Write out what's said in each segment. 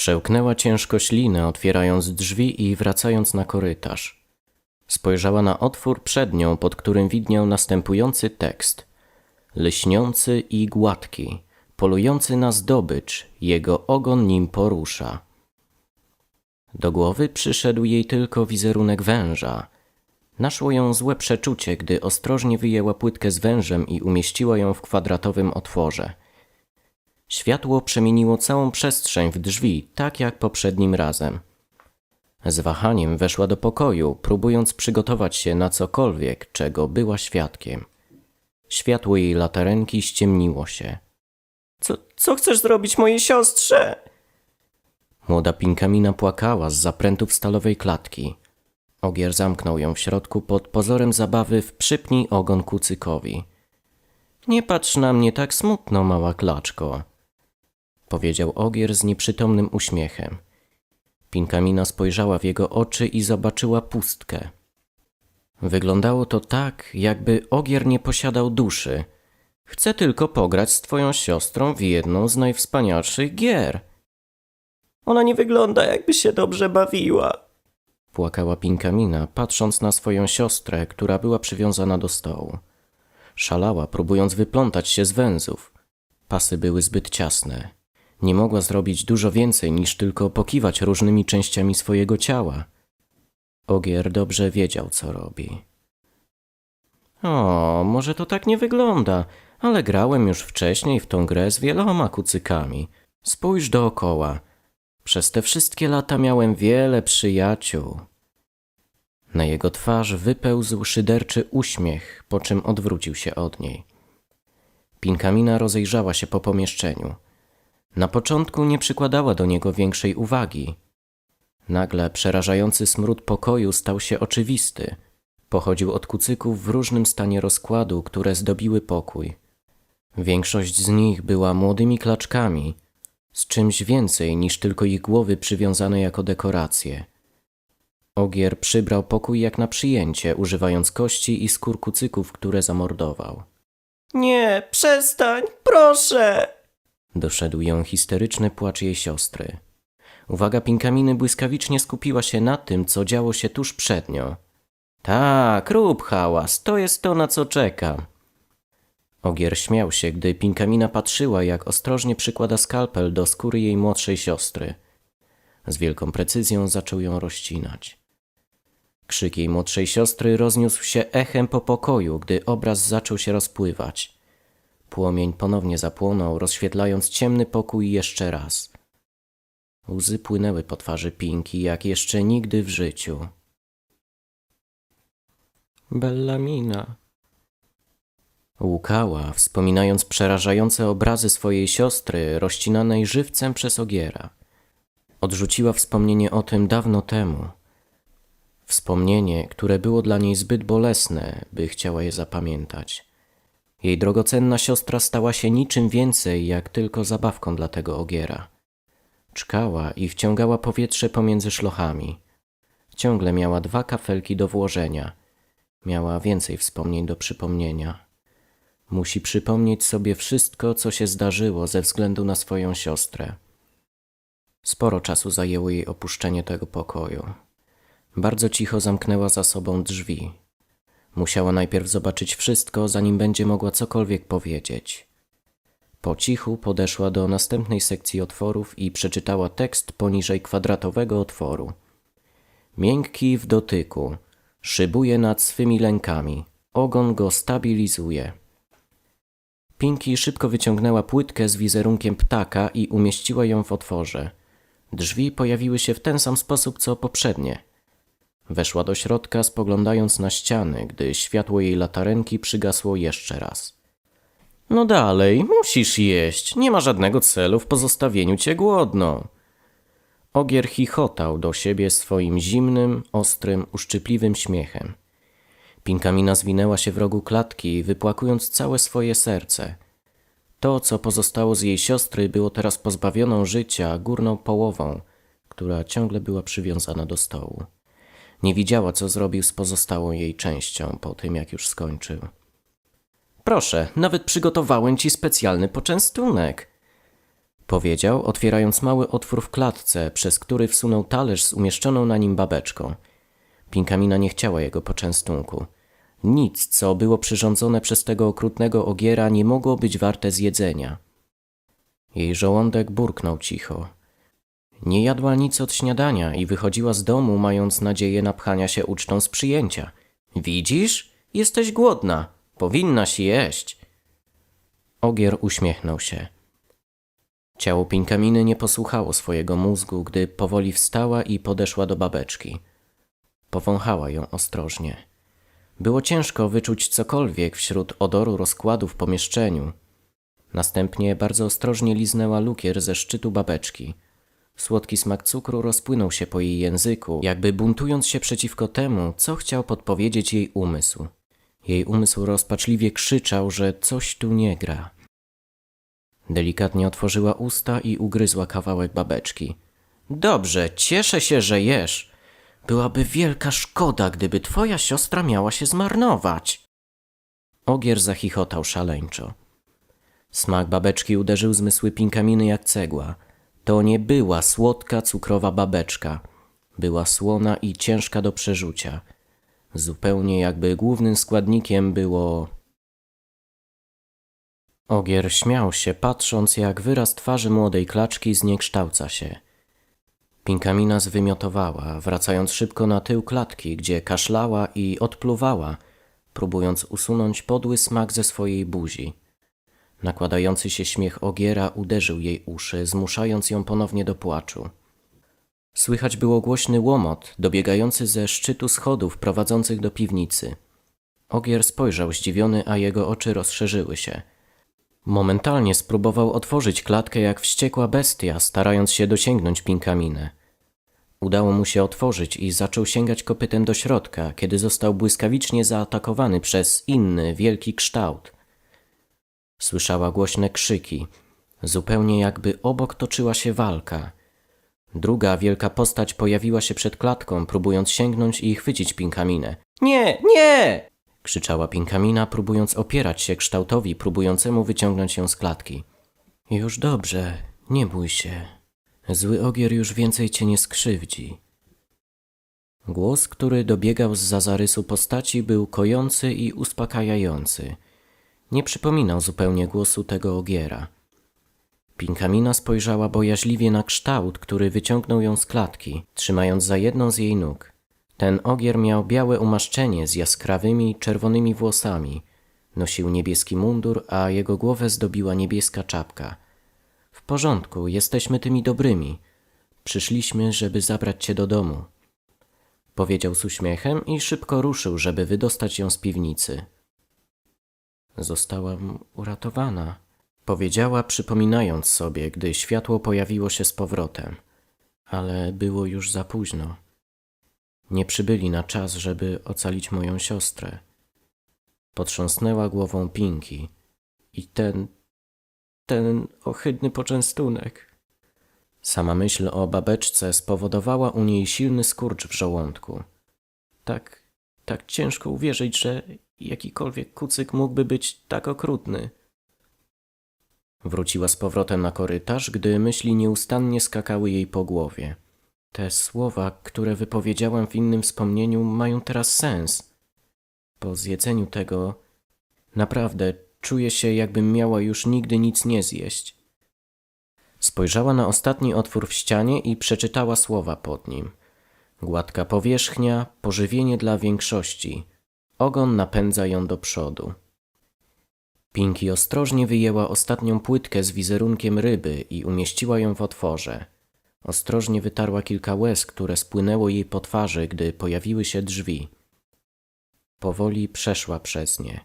Przełknęła ciężko ślinę, otwierając drzwi i wracając na korytarz. Spojrzała na otwór przed nią, pod którym widniał następujący tekst. Lśniący i gładki, polujący na zdobycz, jego ogon nim porusza. Do głowy przyszedł jej tylko wizerunek węża. Naszło ją złe przeczucie, gdy ostrożnie wyjęła płytkę z wężem i umieściła ją w kwadratowym otworze. Światło przemieniło całą przestrzeń w drzwi, tak jak poprzednim razem. Z wahaniem weszła do pokoju, próbując przygotować się na cokolwiek, czego była świadkiem. Światło jej latarenki ściemniło się. Co, co chcesz zrobić mojej siostrze? Młoda Pinkamina płakała z zaprętów stalowej klatki. Ogier zamknął ją w środku pod pozorem zabawy w przypnij ogon kucykowi. Nie patrz na mnie tak smutno, mała klaczko, powiedział Ogier z nieprzytomnym uśmiechem. Pinkamina spojrzała w jego oczy i zobaczyła pustkę. Wyglądało to tak, jakby Ogier nie posiadał duszy. Chcę tylko pograć z twoją siostrą w jedną z najwspanialszych gier. Ona nie wygląda, jakby się dobrze bawiła. Płakała Pinkamina, patrząc na swoją siostrę, która była przywiązana do stołu. Szalała, próbując wyplątać się z węzów. Pasy były zbyt ciasne. Nie mogła zrobić dużo więcej niż tylko pokiwać różnymi częściami swojego ciała. Ogier dobrze wiedział, co robi. O, może to tak nie wygląda, ale grałem już wcześniej w tą grę z wieloma kucykami. Spójrz dookoła. Przez te wszystkie lata miałem wiele przyjaciół. Na jego twarz wypełzł szyderczy uśmiech, po czym odwrócił się od niej. Pinkamina rozejrzała się po pomieszczeniu. Na początku nie przykładała do niego większej uwagi. Nagle przerażający smród pokoju stał się oczywisty. Pochodził od kucyków w różnym stanie rozkładu, które zdobiły pokój. Większość z nich była młodymi klaczkami, z czymś więcej niż tylko ich głowy przywiązane jako dekoracje. Ogier przybrał pokój jak na przyjęcie, używając kości i skór kucyków, które zamordował. Nie, przestań, proszę! Doszedł ją histeryczny płacz jej siostry. Uwaga Pinkaminy błyskawicznie skupiła się na tym, co działo się tuż przed nią. Tak, rób hałas, to jest to, na co czekam. Ogier śmiał się, gdy Pinkamina patrzyła, jak ostrożnie przykłada skalpel do skóry jej młodszej siostry. Z wielką precyzją zaczął ją rozcinać. Krzyk jej młodszej siostry rozniósł się echem po pokoju, gdy obraz zaczął się rozpływać. Płomień ponownie zapłonął, rozświetlając ciemny pokój jeszcze raz. Łzy płynęły po twarzy Pinki, jak jeszcze nigdy w życiu. Bellamina. Łukała, wspominając przerażające obrazy swojej siostry, rozcinanej żywcem przez ogiera. Odrzuciła wspomnienie o tym dawno temu. Wspomnienie, które było dla niej zbyt bolesne, by chciała je zapamiętać. Jej drogocenna siostra stała się niczym więcej, jak tylko zabawką dla tego ogiera. Czkała i wciągała powietrze pomiędzy szlochami. Ciągle miała dwa kafelki do włożenia. Miała więcej wspomnień do przypomnienia. Musi przypomnieć sobie wszystko, co się zdarzyło ze względu na swoją siostrę. Sporo czasu zajęło jej opuszczenie tego pokoju. Bardzo cicho zamknęła za sobą drzwi. Musiała najpierw zobaczyć wszystko, zanim będzie mogła cokolwiek powiedzieć. Po cichu podeszła do następnej sekcji otworów i przeczytała tekst poniżej kwadratowego otworu. Miękki w dotyku, szybuje nad swymi lękami, ogon go stabilizuje. Pinki szybko wyciągnęła płytkę z wizerunkiem ptaka i umieściła ją w otworze. Drzwi pojawiły się w ten sam sposób co poprzednie. Weszła do środka, spoglądając na ściany, gdy światło jej latarenki przygasło jeszcze raz. No dalej, musisz jeść. Nie ma żadnego celu w pozostawieniu cię głodną. Ogier chichotał do siebie swoim zimnym, ostrym, uszczypliwym śmiechem. Pinkamina zwinęła się w rogu klatki, wypłakując całe swoje serce. To, co pozostało z jej siostry, było teraz pozbawioną życia górną połową, która ciągle była przywiązana do stołu. Nie widziała, co zrobił z pozostałą jej częścią po tym, jak już skończył. Proszę, nawet przygotowałem ci specjalny poczęstunek. Powiedział, otwierając mały otwór w klatce, przez który wsunął talerz z umieszczoną na nim babeczką. Pinkamina nie chciała jego poczęstunku. Nic, co było przyrządzone przez tego okrutnego ogiera, nie mogło być warte zjedzenia. Jej żołądek burknął cicho. Nie jadła nic od śniadania i wychodziła z domu, mając nadzieję napchania się ucztą z przyjęcia. Widzisz? Jesteś głodna. Powinnaś jeść. Ogier uśmiechnął się. Ciało Pinkaminy nie posłuchało swojego mózgu, gdy powoli wstała i podeszła do babeczki. Powąchała ją ostrożnie. Było ciężko wyczuć cokolwiek wśród odoru rozkładu w pomieszczeniu. Następnie bardzo ostrożnie liznęła lukier ze szczytu babeczki. Słodki smak cukru rozpłynął się po jej języku, jakby buntując się przeciwko temu, co chciał podpowiedzieć jej umysł. Jej umysł rozpaczliwie krzyczał, że coś tu nie gra. Delikatnie otworzyła usta i ugryzła kawałek babeczki. Dobrze, cieszę się, że jesz. Byłaby wielka szkoda, gdyby twoja siostra miała się zmarnować. Ogier zachichotał szaleńczo. Smak babeczki uderzył zmysły Pinkaminy jak cegła. To nie była słodka, cukrowa babeczka. Była słona i ciężka do przerzucia. Zupełnie jakby głównym składnikiem było Ogier śmiał się, patrząc jak wyraz twarzy młodej klaczki zniekształca się. Pinkamina zwymiotowała, wracając szybko na tył klatki, gdzie kaszlała i odpluwała, próbując usunąć podły smak ze swojej buzi. Nakładający się śmiech Ogiera uderzył jej uszy, zmuszając ją ponownie do płaczu. Słychać było głośny łomot, dobiegający ze szczytu schodów prowadzących do piwnicy. Ogier spojrzał zdziwiony, a jego oczy rozszerzyły się – Momentalnie spróbował otworzyć klatkę jak wściekła bestia, starając się dosięgnąć Pinkaminę. Udało mu się otworzyć i zaczął sięgać kopytem do środka, kiedy został błyskawicznie zaatakowany przez inny, wielki kształt. Słyszała głośne krzyki, zupełnie jakby obok toczyła się walka. Druga wielka postać pojawiła się przed klatką, próbując sięgnąć i chwycić Pinkaminę. Nie, nie! krzyczała Pinkamina, próbując opierać się kształtowi próbującemu wyciągnąć ją z klatki. Już dobrze, nie bój się. Zły ogier już więcej cię nie skrzywdzi. Głos, który dobiegał z zarysu postaci, był kojący i uspokajający. Nie przypominał zupełnie głosu tego ogiera. Pinkamina spojrzała bojaźliwie na kształt, który wyciągnął ją z klatki, trzymając za jedną z jej nóg. Ten ogier miał białe umaszczenie z jaskrawymi, czerwonymi włosami. Nosił niebieski mundur, a jego głowę zdobiła niebieska czapka. W porządku, jesteśmy tymi dobrymi. Przyszliśmy, żeby zabrać cię do domu. Powiedział z uśmiechem i szybko ruszył, żeby wydostać ją z piwnicy. Zostałam uratowana, powiedziała, przypominając sobie, gdy światło pojawiło się z powrotem. Ale było już za późno. Nie przybyli na czas, żeby ocalić moją siostrę. Potrząsnęła głową Pinki. I ten, ten ohydny poczęstunek. Sama myśl o babeczce spowodowała u niej silny skurcz w żołądku. Tak, tak ciężko uwierzyć, że jakikolwiek kucyk mógłby być tak okrutny. Wróciła z powrotem na korytarz, gdy myśli nieustannie skakały jej po głowie. Te słowa, które wypowiedziałam w innym wspomnieniu, mają teraz sens. Po zjedzeniu tego naprawdę czuję się, jakbym miała już nigdy nic nie zjeść. Spojrzała na ostatni otwór w ścianie i przeczytała słowa pod nim. Gładka powierzchnia, pożywienie dla większości. Ogon napędza ją do przodu. Pinki ostrożnie wyjęła ostatnią płytkę z wizerunkiem ryby i umieściła ją w otworze. Ostrożnie wytarła kilka łez, które spłynęło jej po twarzy, gdy pojawiły się drzwi. Powoli przeszła przez nie,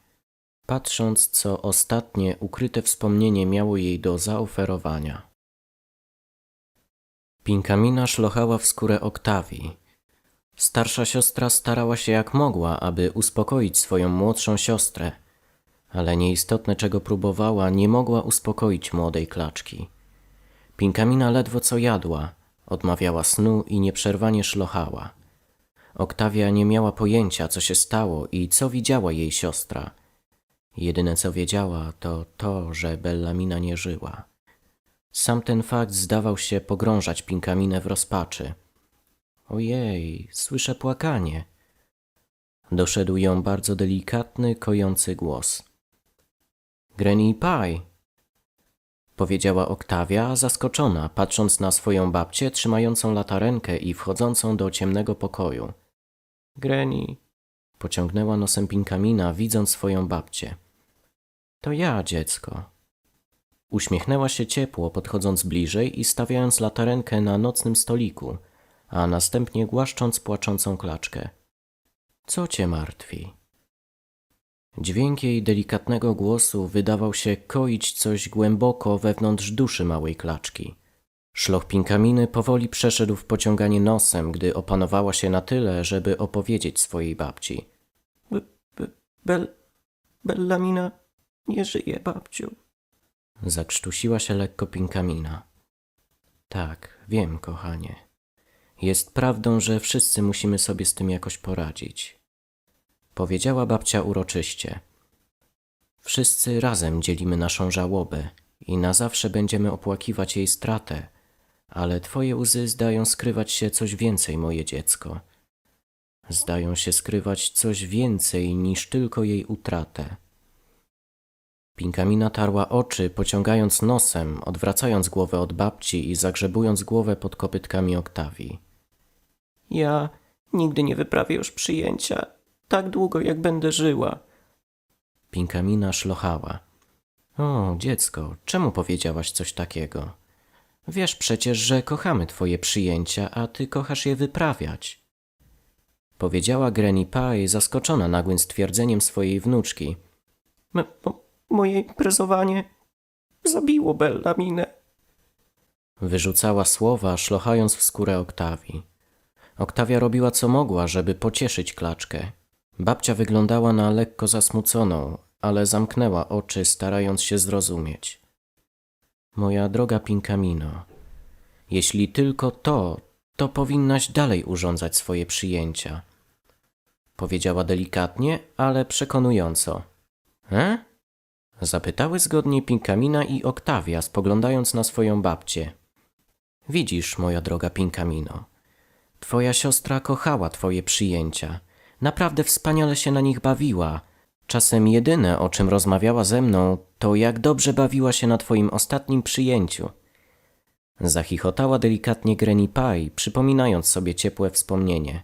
patrząc, co ostatnie ukryte wspomnienie miało jej do zaoferowania. Pinkamina szlochała w skórę Oktawii. Starsza siostra starała się jak mogła, aby uspokoić swoją młodszą siostrę, ale nieistotne czego próbowała, nie mogła uspokoić młodej klaczki. Pinkamina ledwo co jadła, odmawiała snu i nieprzerwanie szlochała. Oktawia nie miała pojęcia, co się stało i co widziała jej siostra. Jedyne co wiedziała, to to, że Bellamina nie żyła. Sam ten fakt zdawał się pogrążać Pinkaminę w rozpaczy. Ojej, słyszę płakanie. Doszedł ją bardzo delikatny, kojący głos. Granny Pie, powiedziała Oktawia, zaskoczona, patrząc na swoją babcię trzymającą latarenkę i wchodzącą do ciemnego pokoju. Granny, pociągnęła nosem Pinkamina, widząc swoją babcię. To ja, dziecko. Uśmiechnęła się ciepło, podchodząc bliżej i stawiając latarenkę na nocnym stoliku, a następnie głaszcząc płaczącą klaczkę. Co cię martwi? Dźwięk jej delikatnego głosu wydawał się koić coś głęboko wewnątrz duszy małej klaczki. Szloch Pinkaminy powoli przeszedł w pociąganie nosem, gdy opanowała się na tyle, żeby opowiedzieć swojej babci. B, b, Bel, Bellamina nie żyje, babciu. Zakrztusiła się lekko Pinkamina. Tak, wiem, kochanie. Jest prawdą, że wszyscy musimy sobie z tym jakoś poradzić. Powiedziała babcia uroczyście. Wszyscy razem dzielimy naszą żałobę i na zawsze będziemy opłakiwać jej stratę, ale twoje łzy zdają skrywać się coś więcej, moje dziecko. Zdają się skrywać coś więcej niż tylko jej utratę. Pinkamina tarła oczy, pociągając nosem, odwracając głowę od babci i zagrzebując głowę pod kopytkami Oktawii. Ja nigdy nie wyprawię już przyjęcia, tak długo jak będę żyła. Pinkamina szlochała. O, dziecko, czemu powiedziałaś coś takiego? Wiesz przecież, że kochamy twoje przyjęcia, a ty kochasz je wyprawiać. Powiedziała Granny Pie, zaskoczona nagłym stwierdzeniem swojej wnuczki. M- mo- moje imprezowanie zabiło Bellaminę. Wyrzucała słowa, szlochając w skórę Oktawii. Oktawia robiła co mogła, żeby pocieszyć klaczkę. Babcia wyglądała na lekko zasmuconą, ale zamknęła oczy, starając się zrozumieć. Moja droga Pinkamino, jeśli tylko to, to powinnaś dalej urządzać swoje przyjęcia. Powiedziała delikatnie, ale przekonująco. E? Zapytały zgodnie Pinkamina i Oktawia, spoglądając na swoją babcię. Widzisz, moja droga Pinkamino, twoja siostra kochała twoje przyjęcia. Naprawdę wspaniale się na nich bawiła. Czasem jedyne, o czym rozmawiała ze mną, to jak dobrze bawiła się na twoim ostatnim przyjęciu. Zachichotała delikatnie Granny Pie, przypominając sobie ciepłe wspomnienie.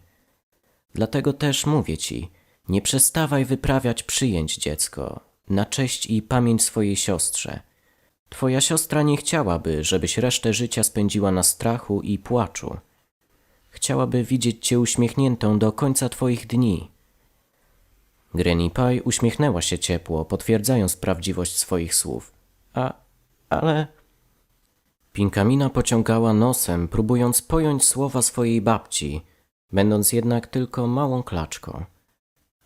Dlatego też mówię ci, nie przestawaj wyprawiać przyjęć, dziecko, na cześć i pamięć swojej siostrze. Twoja siostra nie chciałaby, żebyś resztę życia spędziła na strachu i płaczu. Chciałaby widzieć cię uśmiechniętą do końca twoich dni. Granny Pie uśmiechnęła się ciepło, potwierdzając prawdziwość swoich słów. A, ale Pinkamina pociągała nosem, próbując pojąć słowa swojej babci, będąc jednak tylko małą klaczką.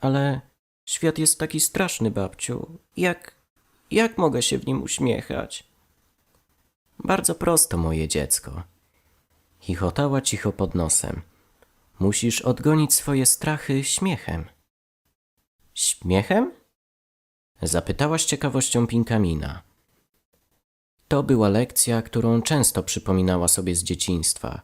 Ale świat jest taki straszny, babciu. Jak, jak mogę się w nim uśmiechać? Bardzo prosto, moje dziecko. Chichotała cicho pod nosem. Musisz odgonić swoje strachy śmiechem. Śmiechem? Zapytała z ciekawością Pinkamina. To była lekcja, którą często przypominała sobie z dzieciństwa.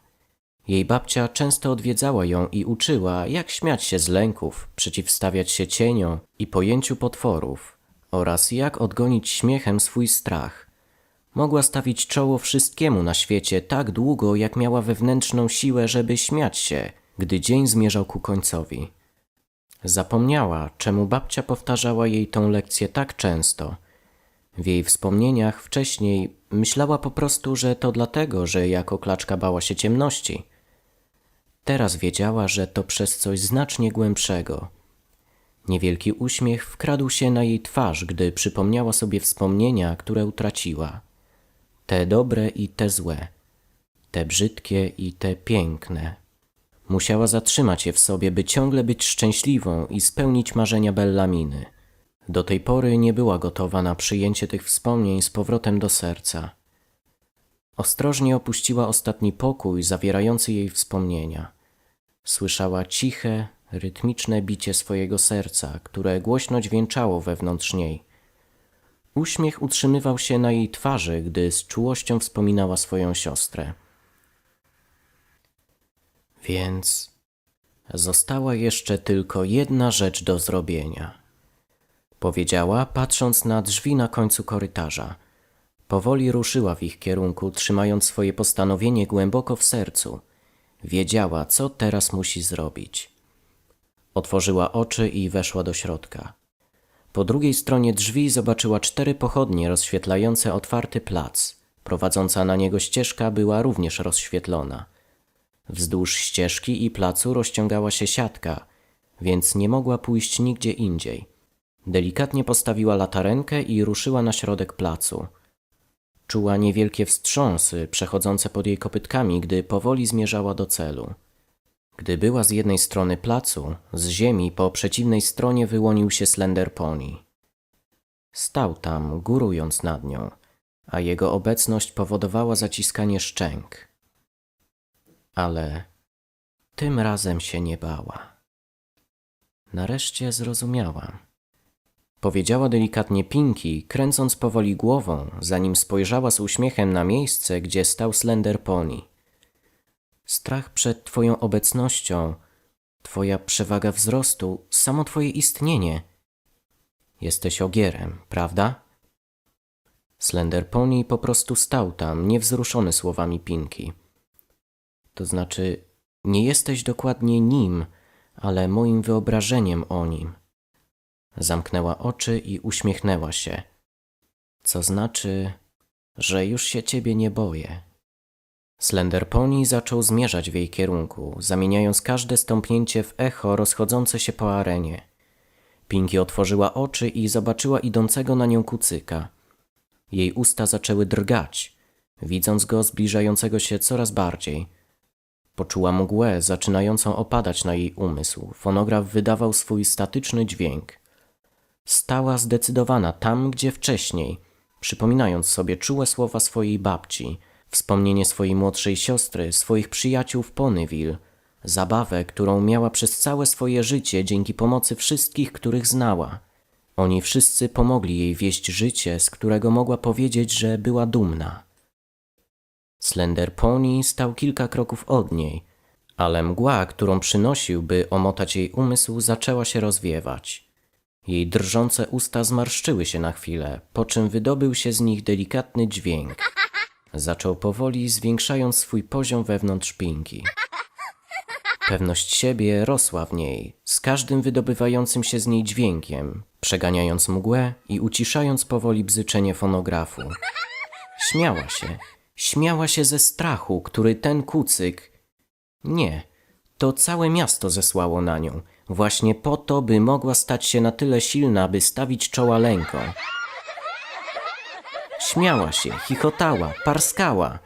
Jej babcia często odwiedzała ją i uczyła, jak śmiać się z lęków, przeciwstawiać się cieniom i pojęciu potworów oraz jak odgonić śmiechem swój strach. Mogła stawić czoło wszystkiemu na świecie tak długo, jak miała wewnętrzną siłę, żeby śmiać się, gdy dzień zmierzał ku końcowi. Zapomniała, czemu babcia powtarzała jej tą lekcję tak często. W jej wspomnieniach wcześniej myślała po prostu, że to dlatego, że jako klaczka bała się ciemności. Teraz wiedziała, że to przez coś znacznie głębszego. Niewielki uśmiech wkradł się na jej twarz, gdy przypomniała sobie wspomnienia, które utraciła. Te dobre i te złe, te brzydkie i te piękne. Musiała zatrzymać je w sobie, by ciągle być szczęśliwą i spełnić marzenia Bellaminy. Do tej pory nie była gotowa na przyjęcie tych wspomnień z powrotem do serca. Ostrożnie opuściła ostatni pokój zawierający jej wspomnienia. Słyszała ciche, rytmiczne bicie swojego serca, które głośno dźwięczało wewnątrz niej. Uśmiech utrzymywał się na jej twarzy, gdy z czułością wspominała swoją siostrę. Więc została jeszcze tylko jedna rzecz do zrobienia. Powiedziała, patrząc na drzwi na końcu korytarza. Powoli ruszyła w ich kierunku, trzymając swoje postanowienie głęboko w sercu. Wiedziała, co teraz musi zrobić. Otworzyła oczy i weszła do środka. Po drugiej stronie drzwi zobaczyła cztery pochodnie rozświetlające otwarty plac. Prowadząca na niego ścieżka była również rozświetlona. Wzdłuż ścieżki i placu rozciągała się siatka, więc nie mogła pójść nigdzie indziej. Delikatnie postawiła latarenkę i ruszyła na środek placu. Czuła niewielkie wstrząsy przechodzące pod jej kopytkami, gdy powoli zmierzała do celu. Gdy była z jednej strony placu, z ziemi po przeciwnej stronie wyłonił się Slender Pony. Stał tam, górując nad nią, a jego obecność powodowała zaciskanie szczęk. Ale tym razem się nie bała. Nareszcie zrozumiałam. Powiedziała delikatnie Pinki, kręcąc powoli głową, zanim spojrzała z uśmiechem na miejsce, gdzie stał Slender Pony. Strach przed Twoją obecnością, Twoja przewaga wzrostu, samo Twoje istnienie. Jesteś ogierem, prawda? Slender Pony po prostu stał tam, niewzruszony słowami Pinki. To znaczy, nie jesteś dokładnie nim, ale moim wyobrażeniem o nim. Zamknęła oczy i uśmiechnęła się, co znaczy, że już się ciebie nie boję. Slender Pony zaczął zmierzać w jej kierunku, zamieniając każde stąpnięcie w echo rozchodzące się po arenie. Pinki otworzyła oczy i zobaczyła idącego na nią kucyka. Jej usta zaczęły drgać, widząc go zbliżającego się coraz bardziej. Poczuła mgłę zaczynającą opadać na jej umysł. Fonograf wydawał swój statyczny dźwięk. Stała zdecydowana tam, gdzie wcześniej, przypominając sobie czułe słowa swojej babci, wspomnienie swojej młodszej siostry, swoich przyjaciół w Ponyville, zabawę, którą miała przez całe swoje życie dzięki pomocy wszystkich, których znała. Oni wszyscy pomogli jej wieść życie, z którego mogła powiedzieć, że była dumna. Slender Pony stał kilka kroków od niej, ale mgła, którą przynosił, by omotać jej umysł, zaczęła się rozwiewać. Jej drżące usta zmarszczyły się na chwilę, po czym wydobył się z nich delikatny dźwięk. Zaczął powoli, zwiększając swój poziom wewnątrz Pinki. Pewność siebie rosła w niej, z każdym wydobywającym się z niej dźwiękiem, przeganiając mgłę i uciszając powoli bzyczenie fonografu. Śmiała się, śmiała się ze strachu, który ten kucyk. Nie, to całe miasto zesłało na nią, właśnie po to, by mogła stać się na tyle silna, by stawić czoła lęką. Śmiała się, chichotała, parskała.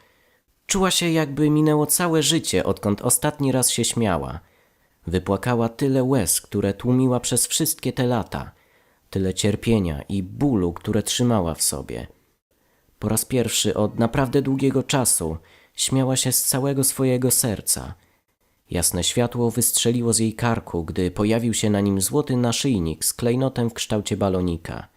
Czuła się, jakby minęło całe życie, odkąd ostatni raz się śmiała. Wypłakała tyle łez, które tłumiła przez wszystkie te lata, tyle cierpienia i bólu, które trzymała w sobie. Po raz pierwszy od naprawdę długiego czasu śmiała się z całego swojego serca. Jasne światło wystrzeliło z jej karku, gdy pojawił się na nim złoty naszyjnik z klejnotem w kształcie balonika.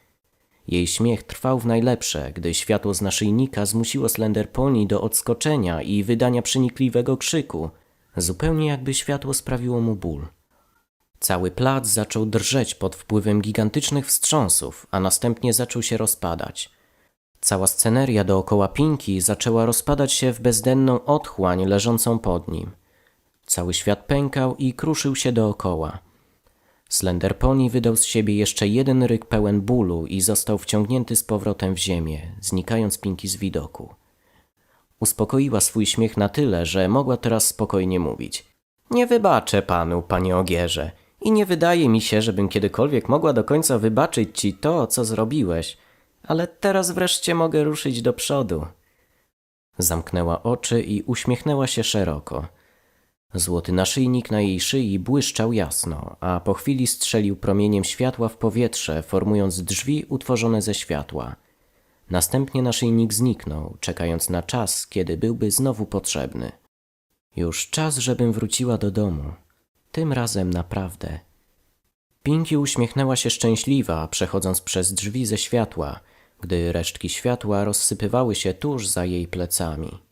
Jej śmiech trwał w najlepsze, gdy światło z naszyjnika zmusiło Slender Pony do odskoczenia i wydania przenikliwego krzyku, zupełnie jakby światło sprawiło mu ból. Cały plac zaczął drżeć pod wpływem gigantycznych wstrząsów, a następnie zaczął się rozpadać. Cała sceneria dookoła Pinki zaczęła rozpadać się w bezdenną otchłań leżącą pod nim. Cały świat pękał i kruszył się dookoła. Slender Pony wydał z siebie jeszcze jeden ryk pełen bólu i został wciągnięty z powrotem w ziemię, znikając Pinki z widoku. Uspokoiła swój śmiech na tyle, że mogła teraz spokojnie mówić. Nie wybaczę panu, panie Ogierze, i nie wydaje mi się, żebym kiedykolwiek mogła do końca wybaczyć ci to, co zrobiłeś, ale teraz wreszcie mogę ruszyć do przodu. Zamknęła oczy i uśmiechnęła się szeroko. Złoty naszyjnik na jej szyi błyszczał jasno, a po chwili strzelił promieniem światła w powietrze, formując drzwi utworzone ze światła. Następnie naszyjnik zniknął, czekając na czas, kiedy byłby znowu potrzebny. Już czas, żebym wróciła do domu. Tym razem naprawdę. Pinki uśmiechnęła się szczęśliwa, przechodząc przez drzwi ze światła, gdy resztki światła rozsypywały się tuż za jej plecami.